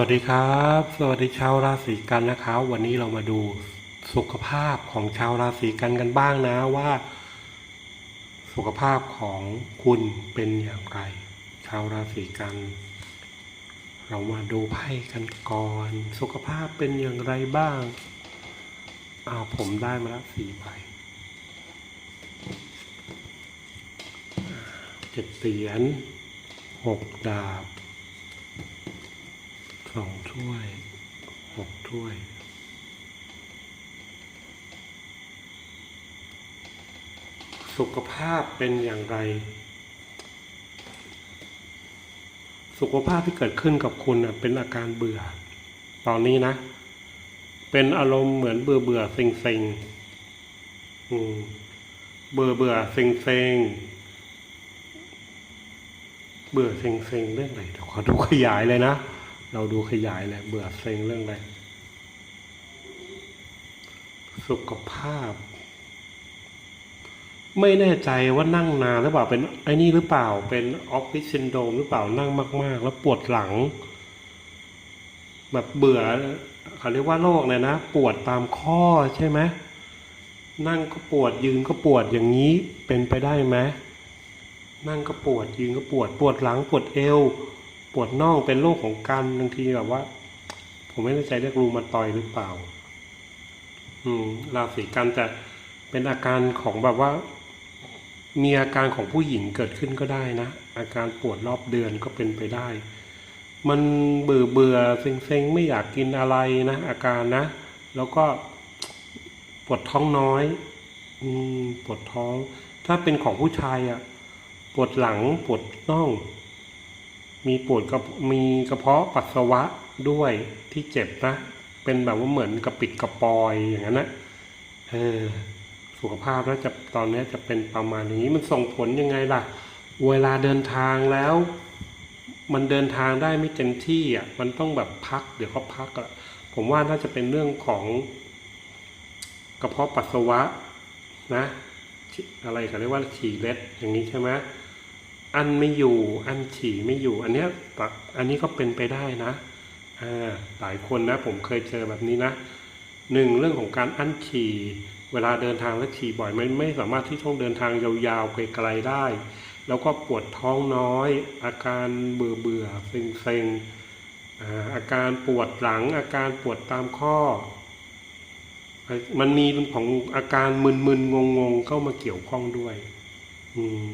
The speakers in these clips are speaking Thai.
วัสดีครับ สวัสดีชาวราศีกันนะครับวันนี้เรามาดูสุขภาพของชาวราศีกันกันบ้างนะว่า สุขภาพของคุณเป็นอย่างไร ชาวราศีกัน เรามาดูไพ่กันก่อน สุขภาพเป็นอย่างไรบ้างอ้าวผมได้มาแล้วสี่ใบอ่เจ็ดเหรียญหกดาบ สองถ้วยหกถ้วยสุขภาพเป็นอย่างไร สุขภาพที่เกิดขึ้นกับคุณเป็นอาการเบื่อ ตอนนี้นะ เป็นอารมณ์เหมือนเบื่อเบื่อเซ็งเซ็งเบื่อเบื่อเซ็งเซ็งเบื่อเซ็งเซ็งเรื่องอะไรเดี๋ยวขอดูขยายเลยนะ เราดูขยายเลยเบื่อเซ็งเรื่องอะไร สุขภาพ ไม่แน่ใจว่านั่งนานหรือเปล่าเป็นไอ้นี่หรือเปล่าเป็นออฟฟิศซินโดมหรือเปล่านั่งมาก ๆ แล้วปวดหลัง แบบเบื่อเขาเรียกว่าโรคเนี่ยนะ ปวดตามข้อใช่ไหมนั่งก็ปวดยืนก็ปวดอย่างนี้เป็นไปได้ไหมนั่งก็ปวดยืนก็ปวดปวดหลังปวดเอว ปวดน่องเป็นโรคของการบางทีแบบว่า ผมไม่แน่ใจเรียกรูมาตอยหรือเปล่า อืมราศีกันจะเป็นอาการของแบบว่า มีอาการของผู้หญิงเกิดขึ้นก็ได้นะ อาการปวดรอบเดือนก็เป็นไปได้ มันเบื่อเบื่อเซ็งเซ็งไม่อยากกินอะไรนะอาการนะ แล้วก็ปวดท้องน้อย อืมปวดท้อง ถ้าเป็นของผู้ชายอะ่ะ ปวดหลังปวดน่อง มีปวดกระมีกระเพาะปัสสาวะด้วยที่เจ็บนะ เป็นแบบว่าเหมือนกระปิดกระปอยอย่างนั้นนะเออสุขภาพแล้วจะตอนนี้จะเป็นประมาณนี้มันส่งผลยังไงล่ะ เวลาเดินทางแล้ว มันเดินทางได้ไม่เต็มที่อะมันต้องแบบพัก เดี๋ยวเขาพักอะผมว่าน่าจะเป็นเรื่องของ กระเพาะปัสสาวะนะ อะไรเขาเรียกว่าฉี่เล็ดอย่างนี้ใช่ไหม อันไม่อยู่ อันฉี่ไม่อยู่ อันเนี้ยอันนี้ก็เป็นไปได้นะอ่าหลายคนนะผมเคยเจอแบบนี้นะหนึ่งเรื่องของการอั้นฉี่เวลาเดินทางแล้วฉี่บ่อยไม่ไม่สามารถที่ต้องเดินทางยาวๆไกลๆได้ แล้วก็ปวดท้องน้อย อาการเบื่อเบื่อเซ็งๆอ่าอาการปวดหลัง อาการปวดตามข้อ มันมีของอาการมึนๆงงๆเข้ามาเกี่ยวข้องด้วย อืม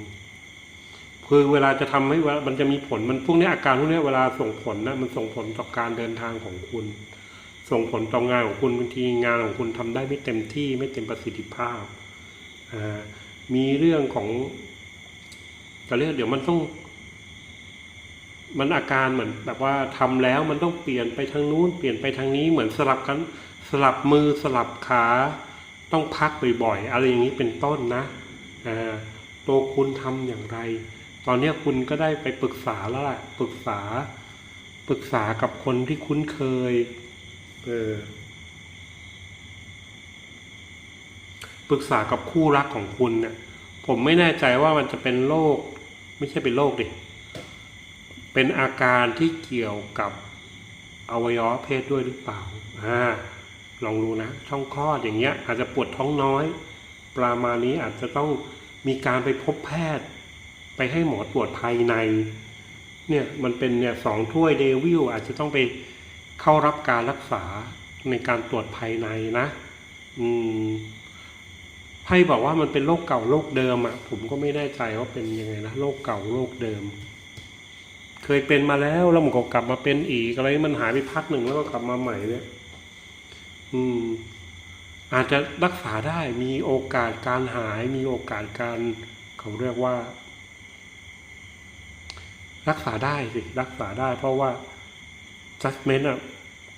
คือเวลาจะทำให้มันจะมีผลมันพวกนี้อาการพวกนี้เวลาส่งผลนะมันส่งผลต่อการเดินทางของคุณ ส่งผลต่องานของคุณบางทีงานของคุณทำได้ไม่เต็มที่ไม่เต็มประสิทธิภาพอ่ามีเรื่องของจะเรียกเดี๋ยวมันต้อง มันอาการเหมือนแบบว่าทำแล้วมันต้องเปลี่ยนไปทางนู้นเปลี่ยนไปทางนี้เหมือนสลับกันสลับมือสลับขา ต้องพักบ่อยๆอะไรอย่างนี้เป็นต้นนะอ่าตัวคุณทำอย่างไร ตอนนี้คุณก็ได้ไปปรึกษาแล้วล่ะปรึกษา ปรึกษากับคนที่คุ้นเคย เออปรึกษากับคู่รักของคุณเนี่ย ผมไม่แน่ใจว่ามันจะเป็นโรคไม่ใช่เป็นโรคดิเป็นอาการที่เกี่ยวกับอวัยวะเพศด้วยหรือเปล่าอ่าลองดูนะช่องคลอดอย่างเงี้ย อาจจะปวดท้องน้อย ประมาณนี้อาจจะต้องมีการไปพบแพทย์ ให้หมอตรวจภายใน เนี่ยมันเป็นเนี่ยสองถ้วยเดวิลอาจจะต้องไปเข้ารับการรักษาในการตรวจภายในนะ อืมไพ่บอกว่ามันเป็นโรคเก่าโรคเดิมอะ่ะ ผมก็ไม่แน่ใจว่าเป็นยังไงนะโรคเก่าโรคเดิม เคยเป็นมาแล้วแล้วมันก็กลับมาเป็นอีกอะไรมันหายไปพักหนึ่งแล้วก็กลับมาใหม่เนี่ยอืม อาจจะรักษาได้มีโอกาสการหายมีโอกาสการเขาเรียกว่า รักษาได้สิ รักษาได้ เพราะว่า judgment อะ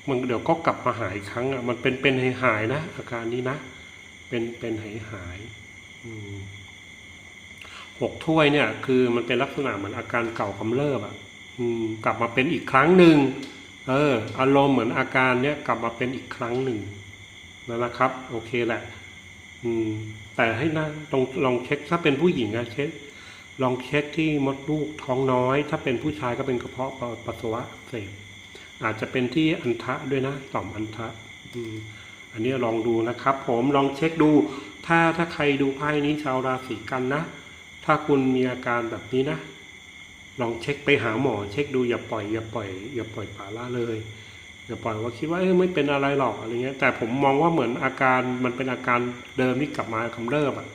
มันเดี๋ยวก็กลับมาหายอีกครั้งอะมันเป็นเป็นหายหายนะอาการนี้นะ เป็นเป็นหายหายหกถ้วยเนี่ย คือมันเป็นลักษณะเหมือนอาการเก่ากำเริบอะกลับมาเป็นอีกครั้งหนึ่งเออ อารมณ์เหมือนอาการเนี้ยกลับมาเป็นอีกครั้งหนึ่งนั่นนะครับ โอเคแหละ อืม แต่ให้นะลองลองเช็คถ้าเป็นผู้หญิงอะเช็ค ลองเช็คที่มดลูกท้องน้อย ถ้าเป็นผู้ชายก็เป็นกระเพาะปัสสาวะเสพอาจจะเป็นที่อันทะด้วยนะต่อมอันทะอันนี้ลองดูนะครับ ผมลองเช็คดู ถ้าถ้าใครดูไพ่นี้ชาวราศีกันนะ ถ้าคุณมีอาการแบบนี้นะ ลองเช็คไปหาหมอ เช็คดูอย่าปล่อยอย่าปล่อยอย่าปล่อยปละละเลยอย่าปล่อยว่าคิดว่าเอ้ยไม่เป็นอะไรหรอกอะไรเงี้ยแต่ผมมองว่าเหมือนอาการมันเป็นอาการเดิมที่กลับมากำเริบอะ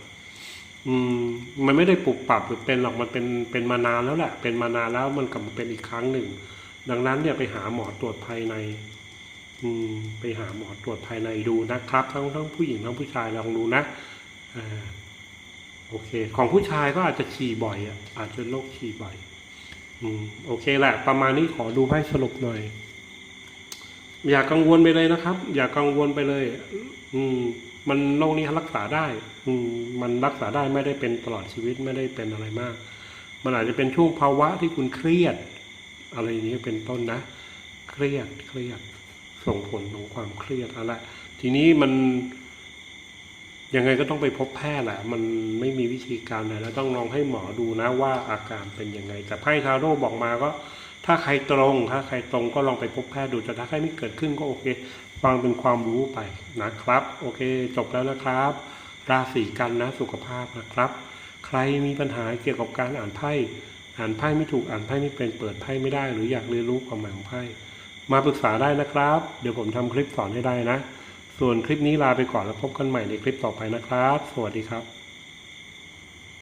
อืมมันไม่ได้ปรับปรับหรือเป็นหรอกมันเป็นเป็นมานานแล้วแหละ เป็นมานานแล้วมันกลับมาเป็นอีกครั้งหนึ่ง ดังนั้นเนี่ยไปหาหมอตรวจภายใน อืม ไปหาหมอตรวจภายในดูนะครับ ทั้งทั้งผู้หญิงทั้งผู้ชายลองดูนะอ่าโอเค ของผู้ชายก็อาจจะฉี่บ่อยอะอาจจะโรคฉี่บ่อย อืม โอเคแหละ ประมาณนี้ขอดูไพ่สรุปหน่อย อย่ากังวลไปเลยนะครับ อย่ากังวลไปเลย อืม มันโรคนี้รักษาได้ อืมันรักษาได้ไม่ได้เป็นตลอดชีวิตไม่ได้เป็นอะไรมาก มันอาจจะเป็นช่วงภาวะที่คุณเครียด อะไรอย่างนี้เป็นต้นนะ เครียดเครียด ส่งผลของความเครียดอาละทีนี้มันยังไงก็ต้องไปพบแพทย์แหละ มันไม่มีวิธีการไหนแล้วต้องลองให้หมอดูนะว่าอาการเป็นยังไง แต่ไพ่ทาโร่บอกมาก็ ถ้าใครตรงถ้าใครตรงก็ลองไปพบแพทย์ดูแต่ถ้าใครไม่เกิดขึ้นก็โอเค ฟังเป็นความรู้ไปนะครับ โอเค จบแล้วนะครับ ราศีกันนะสุขภาพนะครับ ใครมีปัญหาเกี่ยวกับการอ่านไพ่อ่านไพ่ไม่ถูกอ่านไพ่ไม่เป็นเปิดไพ่ไม่ได้ หรืออยากเรียนรู้ความหมายของไพ่มาปรึกษาได้นะครับ เดี๋ยวผมทำคลิปสอนให้ได้นะ ส่วนคลิปนี้ลาไปก่อนแล้วพบกันใหม่ในคลิปต่อไปนะครับ สวัสดีครับ